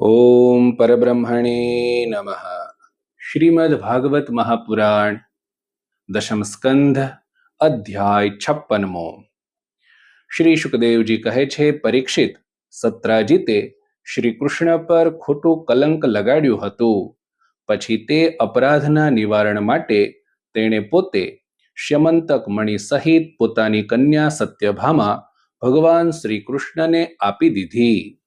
ઓમ પરબ્રહ્મણે નમઃ શ્રીમદ ભાગવત મહાપુરાણ દશમ સ્કંધ અધ્યાય છપ્પનમો શ્રી સુખદેવજી કહે છે પરીક્ષિત સત્રાજીતે શ્રી કૃષ્ણ પર ખોટું કલંક લગાડ્યું હતું પછી તે અપરાધના નિવારણ માટે તેણે પોતે શ્યમંતક મણિ સહિત પોતાની કન્યા સત્યભામા ભગવાન શ્રી કૃષ્ણને આપી દીધી.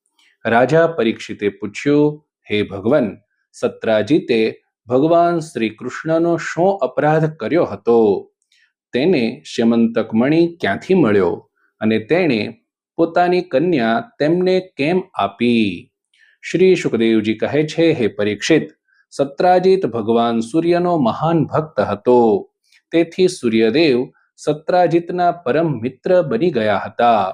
રાજા પરીક્ષિતે પૂછ્યું, હે ભગવાન, સત્રાજીતે ભગવાન શ્રી કૃષ્ણનો શું અપરાધ કર્યો હતો? તેને શ્યમંતક મણિ ક્યાંથી મળ્યો અને તેણે પોતાની કન્યા તેમને કેમ આપી? શ્રી સુખદેવજી કહે છે, હે પરીક્ષિત સત્રાજીત ભગવાન સૂર્યનો મહાન ભક્ત હતો. તેથી સૂર્યદેવ સત્રાજીતના પરમ મિત્ર બની ગયા હતા.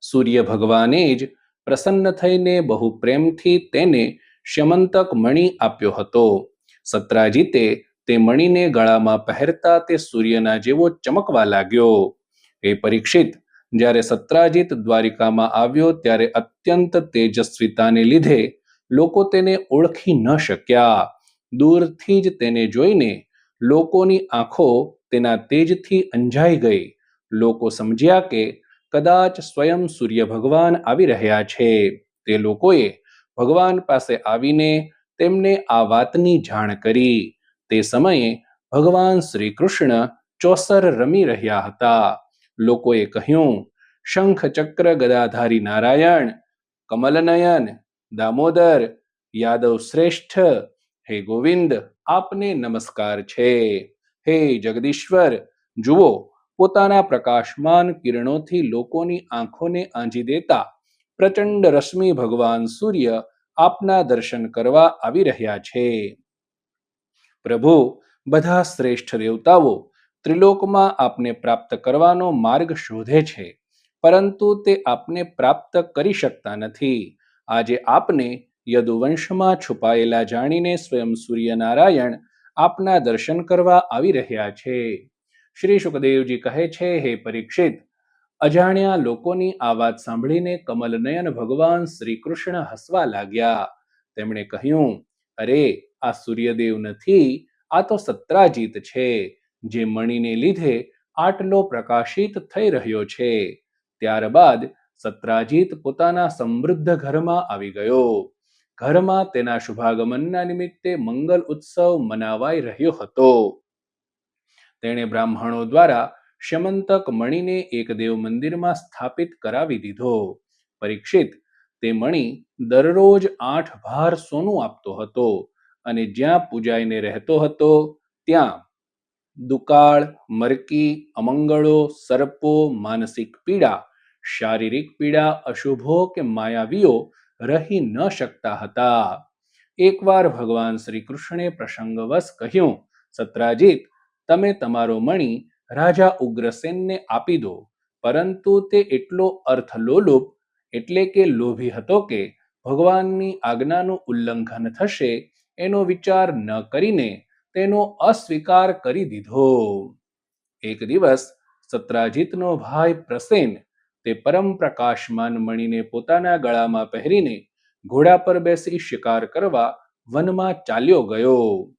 સૂર્ય ભગવાને જ પ્રસન્ન થઈને બહુ પ્રેમથી તેને શ્યમંતક મણિ આપ્યો હતો. સત્રાજીતે તે મણિને ગળામાં પહેરતા તે સૂર્યના જેવો ચમકવા લાગ્યો. એ પરીક્ષિત જ્યારે સત્રાજીત દ્વારિકામાં આવ્યો ત્યારે અત્યંત તેજસ્વીતાને લીધે લોકો તેને ઓળખી ન શક્યા. દૂરથી જ તેને જોઈને લોકોની આંખો તેના તેજથી અંજાઈ ગઈ. લોકો સમજ્યા કે કદાચ સ્વયં સૂર્ય ભગવાન આવી રહ્યા છે. તે લોકોએ ભગવાન પાસે આવીને તેમને આ વાતની જાણ કરી. તે સમયે ભગવાન શ્રી કૃષ્ણ ચોસર રમી રહ્યા હતા. લોકોએ કહ્યું શંખ ચક્ર ગદાધારી નારાયણ, કમલનયન દામોદર યાદવ શ્રેષ્ઠ, હે ગોવિંદ, આપને નમસ્કાર છે. હે જગદીશ્વર, જુઓ, પોતાના પ્રકાશમાન કિરણોથી લોકોની આંખોને આંજી દેતા પ્રચંડ રશ્મિ ભગવાન સૂર્ય આપના દર્શન કરવા આવી રહ્યા છે. પ્રભુ, બધા શ્રેષ્ઠ દેવતાઓ ત્રિલોકમાં આપને પ્રાપ્ત કરવાનો માર્ગ શોધે છે, પરંતુ તે આપને પ્રાપ્ત કરી શકતા નથી. આજે આપને યદુવંશમાં છુપાયેલા જાણીને સ્વયં સૂર્યનારાયણ આપના દર્શન કરવા આવી રહ્યા છે. શ્રી સુખદેવજી કહે છે, હે પરીક્ષિત, અજાણ્યા લોકોની આ વાત સાંભળીને કમલનયન ભગવાન શ્રી કૃષ્ણ હસવા લાગ્યા. તેમણે કહ્યું, અરે, આ સૂર્યદેવ નથી, આ તો સત્રાજીત છે, જે મણીને લીધે આટલો પ્રકાશિત થઈ રહ્યો છે. ત્યારબાદ સત્રાજીત પોતાના સમૃદ્ધ ઘરમાં આવી ગયો. ઘરમાં તેના શુભાગમનના નિમિત્તે મંગલ ઉત્સવ મનાવાઈ રહ્યો હતો. તેણે બ્રાહ્મણો દ્વારા શ્યમંતક મણીને એક દેવ મંદિરમાં સ્થાપિત કરાવી દીધો. પરીક્ષિત, તે મણી દરરોજ આઠ ભાર સોનું આપતો હતો અને જ્યાં પૂજાઈને રહેતો હતો, ત્યાં. દુકાળ, મરકી, અમંગળો, સર્પો, માનસિક પીડા શારીરિક પીડા, અશુભો કે માયાવીઓ રહી ન શકતા હતા. એકવાર ભગવાન શ્રી કૃષ્ણે પ્રસંગવશ કહ્યું, સત્રાજીત, તમે તમારો મણી રાજા ઉગ્રસેનને આપી દો, પરંતુ તે એટલો અર્થલોલુપ એટલે કે લોભી હતો કે ભગવાનની આજ્ઞાનું ઉલ્લંઘન થશે, એનો વિચાર ન કરીને તેનો અસ્વીકાર કરી દીધો. એક દિવસ સત્રાજીતનો ભાઈ પ્રસેન તે પરમ પ્રકાશમાન મણીને પોતાના ગળામાં પહેરીને ઘોડા પર બેસી શિકાર કરવા વનમાં ચાલ્યો ગયો.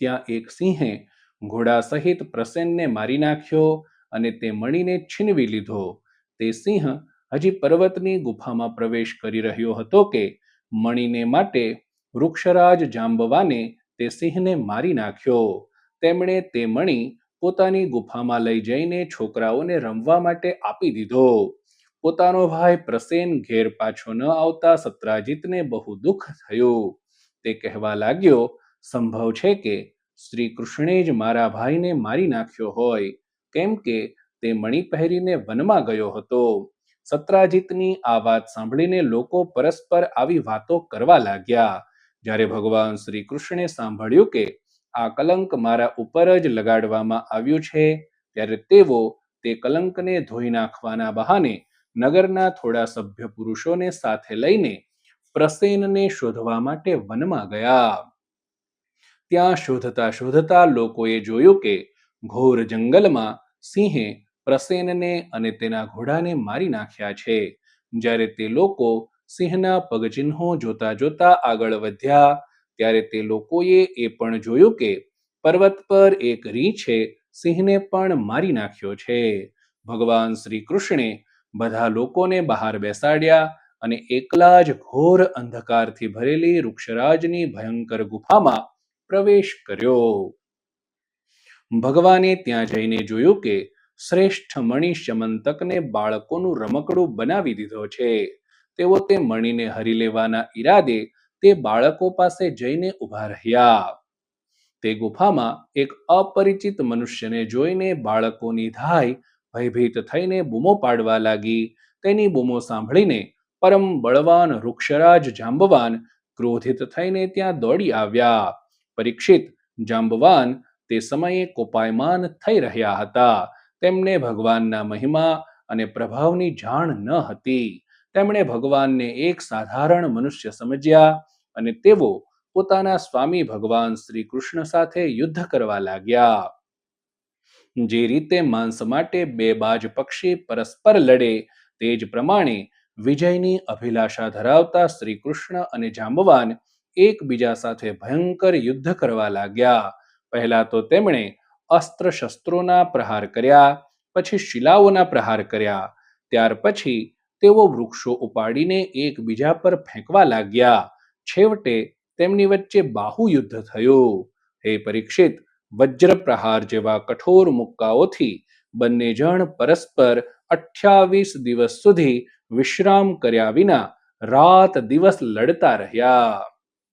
ત્યાં એક સિંહે ઘોડા સહિત પ્રસેનને મારી નાખ્યો અને તે મણીને છીનવી લીધો. તે સિંહ હજી પર્વતની ગુફામાં પ્રવેશ કરી રહ્યો હતો કે મણીને માટે વૃક્ષરાજ જાંબવાને તે સિંહને મારી નાખ્યો. તેમણે તે મણી પોતાની ગુફામાં લઈ જઈને છોકરાઓને રમવા માટે આપી દીધો. પોતાનો ભાઈ પ્રસેન ઘેર પાછો ન આવતા સત્રાજીતને બહુ દુઃખ થયું. તે કહેવા લાગ્યો, સંભવ છે કે શ્રી કૃષ્ણે જ મારા ભાઈને મારી નાખ્યો હોય. કેમ કે તે મણી પહેરીને વનમાં ગયો હતો. સત્રાજીતની આ વાત સાંભળીને લોકો પરસ્પર આવી વાતો કરવા લાગ્યા. જ્યારે ભગવાન શ્રી કૃષ્ણે સાંભળ્યું કે આ કલંક મારા ઉપર જ લગાડવામાં આવ્યું છે, ત્યારે તેઓ તે કલંકને ધોઈ નાખવાના બહાને નગરના થોડા સભ્ય પુરુષોને સાથે લઈને પ્રસેનને શોધવા માટે વનમાં ગયા. ત્યાં શોધતા શોધતા લોકોએ જોયું કે ઘોર જંગલમાં સિંહે પ્રસેનને અને તેના ઘોડાને મારી નાખ્યા છે. જ્યારે તે લોકો સિંહના પગચિહ્નો જોતા જોતા આગળ વધ્યા ત્યારે તે લોકોએ એ પણ જોયું કે પર્વત પર એક રીંછે સિંહને પણ મારી નાખ્યો છે. ભગવાન શ્રી કૃષ્ણે બધા લોકોને બહાર બેસાડ્યા અને એકલા જ ઘોર અંધકારથી ભરેલી વૃક્ષરાજની ભયંકર ગુફામાં પ્રવેશ કર્યો. ભગવાને ત્યાં જઈને જોયું કે શ્રેષ્ઠ મણિ શમંતકને બાળકોનું રમકડું બનાવી દીધો છે. તેઓ તે મણીને હરી લેવાના ઈરાદે તે બાળકો પાસે જઈને ઊભા રહ્યા. તે ગુફામાં એક અપરિચિત મનુષ્યને જોઈને બાળકોની ધાય ભયભીત થઈને બૂમો પાડવા લાગી. તેની બૂમો સાંભળીને પરમ બળવાન વૃક્ષરાજ જાંબવાન ક્રોધિત થઈને ત્યાં દોડી આવ્યા. પરીક્ષિત જાંબવાન તે સમયે કોપાયમાન થઈ રહ્યા હતા. તેમને ભગવાનના મહિમા અને પ્રભાવની જાણ ન હતી. તેમણે ભગવાનને એક સાધારણ મનુષ્ય સમજ્યા. અને તેઓ પોતાના સ્વામી ભગવાન શ્રી કૃષ્ણ સાથે યુદ્ધ કરવા લાગ્યા. જે રીતે માંસ માટે બે બાજ પક્ષી પરસ્પર લડે તે જ પ્રમાણે વિજયની અભિલાષા ધરાવતા શ્રી કૃષ્ણ અને જાંબવાન એકબીજા સાથે ભયંકર યુદ્ધ કરવા લાગ્યા. પહેલા તો તેમણે અસ્ત્ર શસ્ત્રોના પ્રહાર કર્યા, પછી શિલાઓના પ્રહાર કર્યા, ત્યાર પછી તેઓ વૃક્ષો ઉપાડીને એકબીજા પર ફેંકવા લાગ્યા. છેવટે તેમની વચ્ચે બાહુ યુદ્ધ થયું. હે પરીક્ષિત, વજ્રપ્રહાર જેવા કઠોર મુક્કાઓથી બંને જણ પરસ્પર અઠ્યાવીસ દિવસ સુધી વિશ્રામ કર્યા વિના રાત દિવસ લડતા રહ્યા.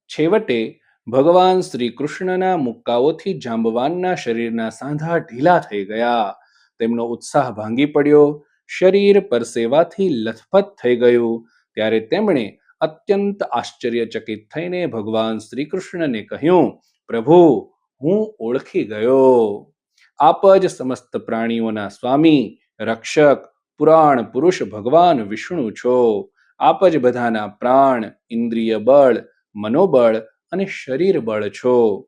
છેવટે ભગવાન શ્રી કૃષ્ણના મુક્કાઓથી જાંબવાનના શરીરના સાંધા ઢીલા થઈ ગયા. તેમનો ઉત્સાહ ભાંગી પડ્યો, શરીર પરસેવાથી લથપથ થઈ ગયું. ત્યારે તેમણે અત્યંત આશ્ચર્યચકિત થઈને ભગવાન શ્રી કૃષ્ણને કહ્યું, પ્રભુ, હું ઓળખી ગયો. આપ જ સમસ્ત પ્રાણીઓના સ્વામી, રક્ષક, પુરાણ પુરુષ ભગવાન વિષ્ણુ છો. આપ જ બધાના પ્રાણ, ઇન્દ્રિય બળ, મનોબળ અને શરીર બળ છો.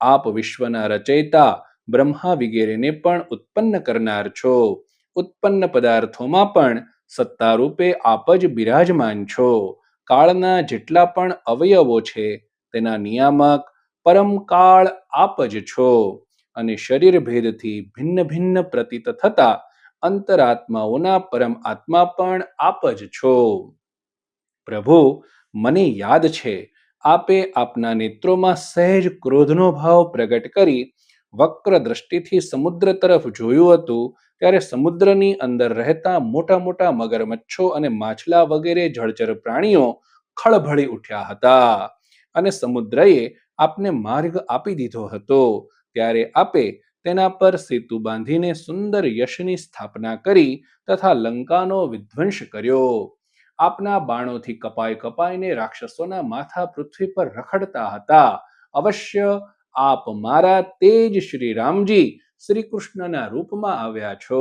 આપ વિશ્વના રચયિતા, બ્રહ્મા વગેરેને પણ ઉત્પન્ન કરનાર છો. ઉત્પન્ન પદાર્થોમાં પણ સત્તા રૂપે આપ જ બિરાજમાન છો. કાળના જેટલા પણ અવયવો છે, તેના નિયામક પરમ આપ જ છો. અને શરીર ભેદથી ભિન્ન ભિન્ન પ્રતીત થતા અંતરાત્માઓના પરમ આત્મા પણ આપ જ છો. પ્રભુ, મને યાદ છે, આપે આપના નેત્રોમાં સહેજ ક્રોધનો ભાવ પ્રગટ કરી વક્ર દ્રષ્ટિથી સમુદ્ર તરફ જોયું હતું ત્યારે સમુદ્રની અંદર રહેતા મોટા મોટા મગરમચ્છો અને માછલા વગેરે જળચર પ્રાણીઓ ખળભળી ઉઠ્યા હતા. અને સમુદ્રએ આપને માર્ગ આપી દીધો હતો. ત્યારે આપે તેના પર સેતુ બાંધીને સુંદર યશની સ્થાપના કરી તથા લંકાનો વિધ્વંસ કર્યો. આપના બાણોથી કપાઈ કપાઈને રાક્ષસોના માથા પૃથ્વી પર રખડતા હતા. અવશ્ય આપ મારા તેજ શ્રી રામજી શ્રી કૃષ્ણના રૂપમાં આવ્યા છો.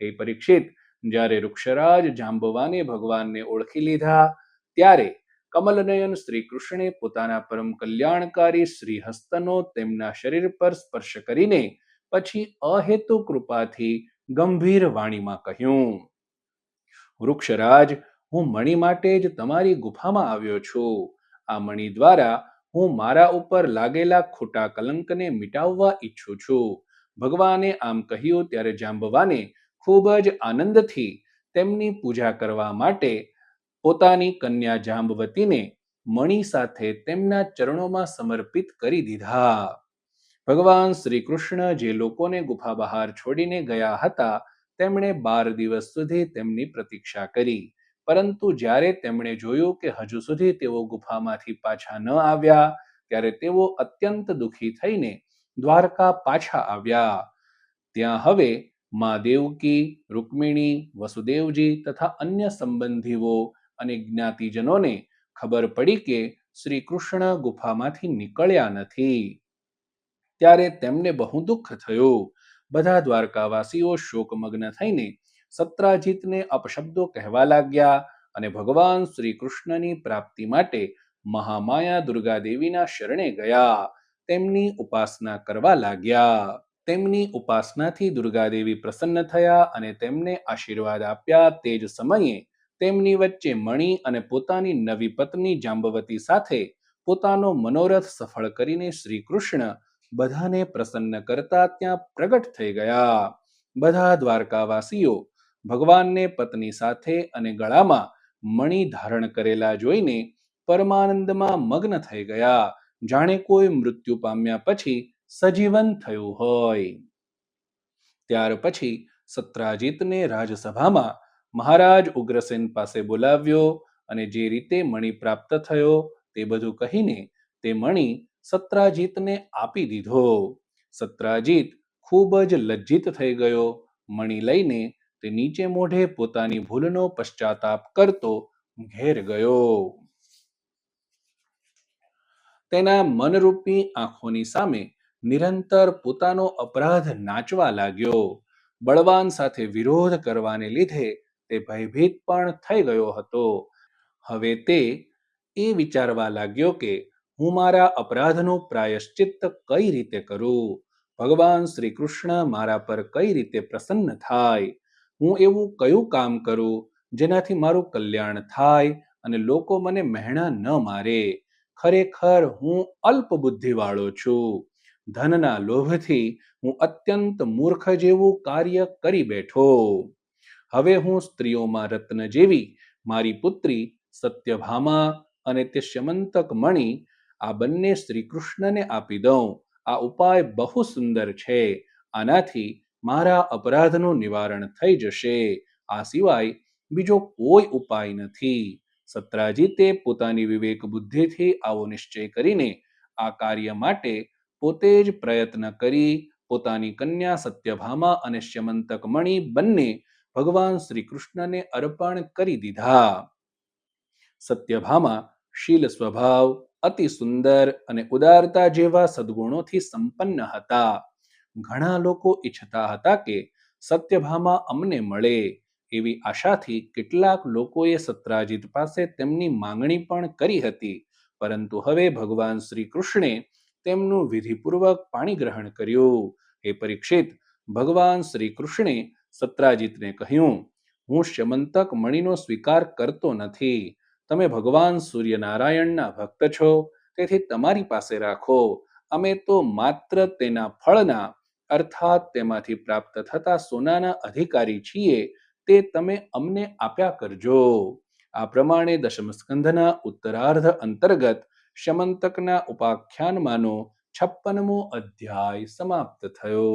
હે પરીક્ષિત, જ્યારે વૃક્ષરાજ જાંબવાને ભગવાનને ઓળખી લીધા, ત્યારે કમલનયન શ્રી કૃષ્ણે પોતાના પરમ કલ્યાણકારી શ્રી હસ્તનો તેમના શરીર પર સ્પર્શ કરીને પછી અહેતુ કૃપાથી ગંભીર વાણીમાં કહ્યું વૃક્ષરાજ હું મણિ માટે જ તમારી ગુફામાં આવ્યો છું. આ મણિ દ્વારા હું મારા ઉપર લાગેલા ખોટા કલંકને મિટાવવા ઈચ્છું છું. ભગવાને આમ કહ્યું ત્યારે જાંબવાને ખૂબ જ આનંદથી તેમની પૂજા કરવા માટે પોતાની કન્યા જાંબવતીને મણિ સાથે તેમના ચરણોમાં સમર્પિત કરી દીધા. ભગવાન શ્રી કૃષ્ણ જે લોકોને ગુફા બહાર છોડીને ગયા હતા, તેમણે બાર દિવસ સુધી તેમની પ્રતીક્ષા કરી. પરંતુ જ્યારે તેમણે જોયું કે હજુ સુધી તેઓ ગુફામાંથી પાછા ન આવ્યા, ત્યારે તેઓ અત્યંત દુઃખી થઈને દ્વારકા પાછા આવ્યા. ત્યાં હવે મા દેવકી, રૂકમિણી, વસુદેવજી તથા અન્ય સંબંધીઓ અને જ્ઞાતિજનોને ખબર પડી કે શ્રી કૃષ્ણ ગુફામાંથી નીકળ્યા નથી. ત્યારે તેમને બહુ દુઃખ થયું. બધા દ્વારકાવાસીઓ શોકમગ્ન થઈને સત્રાજીતને અપશબ્દો કહેવા લાગ્યા અને ભગવાન શ્રી કૃષ્ણની પ્રાપ્તિ માટે મહામાયા દુર્ગા દેવીના શરણે ગયા. તેમની ઉપાસના કરવા લાગ્યા. તેમની ઉપાસનાથી દુર્ગાદેવી પ્રસન્ન થયા અને તેમને આશીર્વાદ આપ્યા. તે જ સમયે તેમની વચ્ચે મણી અને પોતાની નવી પત્ની જાંબવતી સાથે પોતાનો મનોરથ સફળ કરીને શ્રી કૃષ્ણ બધાને પ્રસન્ન કરતા ત્યાં પ્રગટ થઈ ગયા. બધા દ્વારકાવાસીઓ ભગવાનને પત્ની સાથે અને ગળામાં મણિ ધારણ કરેલા જોઈને પરમાનંદમાં મગ્ન થઈ ગયા. જાણે કોઈ મૃત્યુ પામ્યા પછી સજીવન થયું હોય. ત્યાર પછી સત્રાજીતને રાજસભામાં મહારાજ ઉગ્રસેન પાસે બોલાવ્યો અને જે રીતે મણિ પ્રાપ્ત થયો તે બધું કહીને તે મણિ સત્રાજીતને આપી દીધો. સત્રાજીત ખૂબ જ લજ્જિત થઈ ગયો. મણિ લઈને તે નીચે મોઢે પોતાની ભૂલનો પશ્ચાતાપ કરતો ઘેર ગયો. તેના મનરૂપી આંખોની સામે નિરંતર પોતાનો અપરાધ નાચવા લાગ્યો. બળવાન સાથે વિરોધ કરવાને લીધે તે ભયભીત પણ થઈ ગયો હતો. હવે તે એ વિચારવા લાગ્યો કે હું મારા અપરાધનું પ્રાયશ્ચિત્ત કઈ રીતે કરું? ભગવાન શ્રી કૃષ્ણ મારા પર કઈ રીતે પ્રસન્ન થાય? હું એવું કયું કામ કરું જેનાથી મારું કલ્યાણ થાય અને લોકો મને મહેણા ન મારે? ખરેખર હું અલ્પ બુદ્ધિવાળો છું. ધનના લોભથી હું અત્યંત મૂર્ખ જેવું કાર્ય કરી બેઠો. હવે હું સ્ત્રીઓમાં રત્ન જેવી મારી પુત્રી સત્યભામા અને તે શ્યમંતક મણી આ બંને શ્રી કૃષ્ણને આપી દઉં. આ ઉપાય બહુ સુંદર છે. આનાથી મારા અપરાધનું નિવારણ થઈ જશે. આ સિવાય બીજો કોઈ ઉપાય નથી. સત્રાજીતે પોતાની વિવેક બુદ્ધિથી આવો નિશ્ચય કરીને આ કાર્ય માટે પોતે જ પ્રયત્ન કરી પોતાની કન્યા સત્યભામા અને શ્યમંતક મણિ બંને ભગવાન શ્રી કૃષ્ણને અર્પણ કરી દીધા. સત્યભામા શીલ સ્વભાવ, અતિ સુંદર અને ઉદારતા જેવા સદગુણોથી સંપન્ન હતા. ઘણા લોકો ઈચ્છતા હતા કે સત્યભામા અમને મળે. એવી આશાથી કેટલાક લોકોએ સત્રાજીત પાસે તેમની માંગણી પણ કરી હતી. પરંતુ હવે ભગવાન શ્રી કૃષ્ણે તેમનું વિધિપૂર્વક પાણી ગ્રહણ કર્યું. એ પરીક્ષિત ભગવાન શ્રી કૃષ્ણે સત્રાજીતને કહ્યું, હું શમંતક મણિનો સ્વીકાર કરતો નથી. તમે ભગવાન સૂર્યનારાયણના ભક્ત છો, તેથી તમારી પાસે રાખો. અમે તો માત્ર તેના ફળના, અર્થાત તેમાંથી પ્રાપ્ત થતા સોનાના અધિકારી છીએ તે તમે અમને આપ્યા કરજો. આ પ્રમાણે દશમ સ્કંધના ઉત્તરાર્ધ અંતર્ગત શમંતકના ઉપાખ્યાનમાંનો છપ્પનમો અધ્યાય સમાપ્ત થયો.